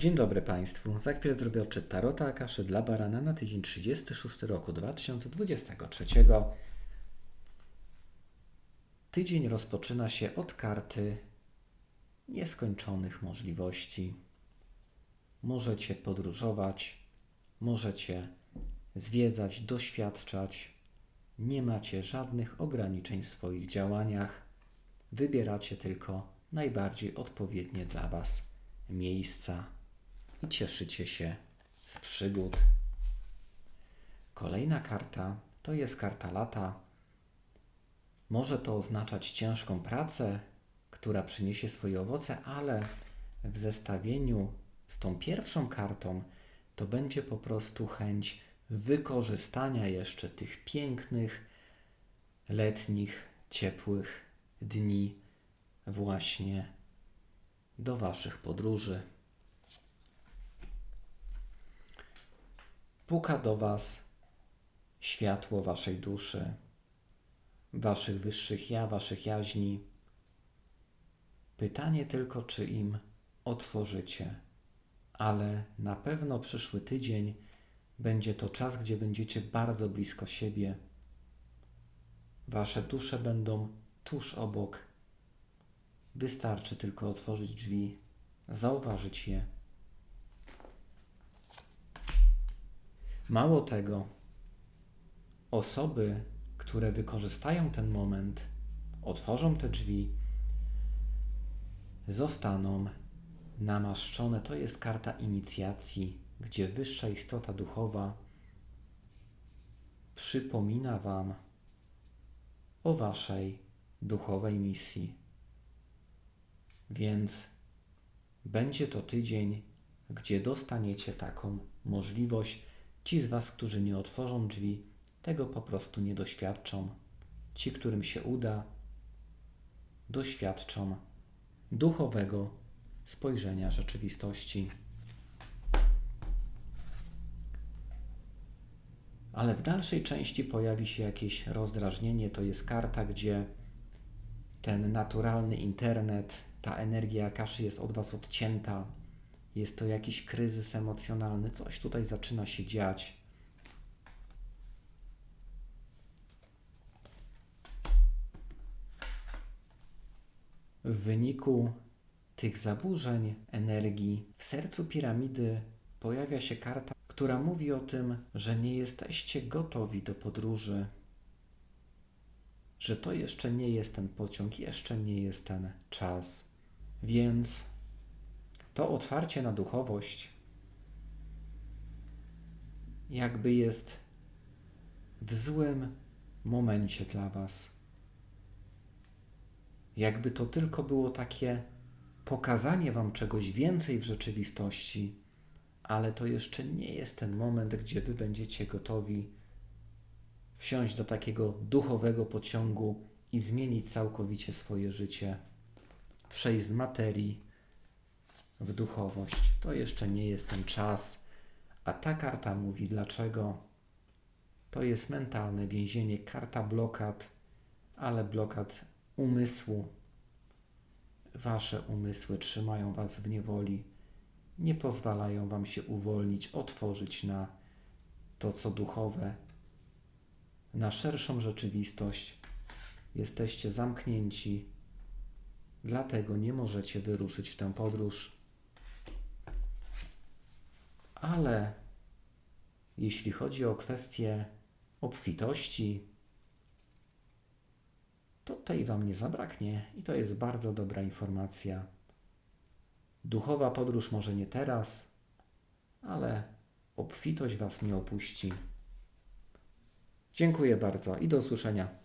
Dzień dobry Państwu. Za chwilę zrobię odczyt Tarota Akaszy dla Barana na tydzień 36 roku 2023. Tydzień rozpoczyna się od karty nieskończonych możliwości. Możecie podróżować, możecie zwiedzać, doświadczać. Nie macie żadnych ograniczeń w swoich działaniach. Wybieracie tylko najbardziej odpowiednie dla Was miejsca i cieszycie się z przygód. Kolejna karta to jest karta lata. Może to oznaczać ciężką pracę, która przyniesie swoje owoce, ale w zestawieniu z tą pierwszą kartą to będzie po prostu chęć wykorzystania jeszcze tych pięknych, letnich, ciepłych dni właśnie do Waszych podróży. Puka do Was światło Waszej duszy, Waszych wyższych ja, Waszych jaźni. Pytanie tylko, czy im otworzycie, ale na pewno przyszły tydzień będzie to czas, gdzie będziecie bardzo blisko siebie. Wasze dusze będą tuż obok. Wystarczy tylko otworzyć drzwi, zauważyć je. Mało tego, osoby, które wykorzystają ten moment, otworzą te drzwi, zostaną namaszczone. To jest karta inicjacji, gdzie wyższa istota duchowa przypomina Wam o Waszej duchowej misji. Więc będzie to tydzień, gdzie dostaniecie taką możliwość. Ci z Was, którzy nie otworzą drzwi, tego po prostu nie doświadczą. Ci, którym się uda, doświadczą duchowego spojrzenia rzeczywistości. Ale w dalszej części pojawi się jakieś rozdrażnienie. To jest karta, gdzie ten naturalny internet, ta energia kaszy jest od Was odcięta. Jest to jakiś kryzys emocjonalny, coś tutaj zaczyna się dziać. W wyniku tych zaburzeń energii w sercu piramidy pojawia się karta, która mówi o tym, że nie jesteście gotowi do podróży, że to jeszcze nie jest ten pociąg, jeszcze nie jest ten czas. Więc to otwarcie na duchowość jakby jest w złym momencie dla Was. Jakby to tylko było takie pokazanie Wam czegoś więcej w rzeczywistości, ale to jeszcze nie jest ten moment, gdzie Wy będziecie gotowi wsiąść do takiego duchowego pociągu i zmienić całkowicie swoje życie, przejść z materii w duchowość. To jeszcze nie jest ten czas, a ta karta mówi dlaczego. To jest mentalne więzienie, karta blokad, ale blokad umysłu. Wasze umysły trzymają was w niewoli, nie pozwalają wam się uwolnić, otworzyć na to, co duchowe, na szerszą rzeczywistość. Jesteście zamknięci, dlatego nie możecie wyruszyć w tę podróż. Ale jeśli chodzi o kwestię obfitości, to tej Wam nie zabraknie i to jest bardzo dobra informacja. Duchowa podróż może nie teraz, ale obfitość Was nie opuści. Dziękuję bardzo i do usłyszenia.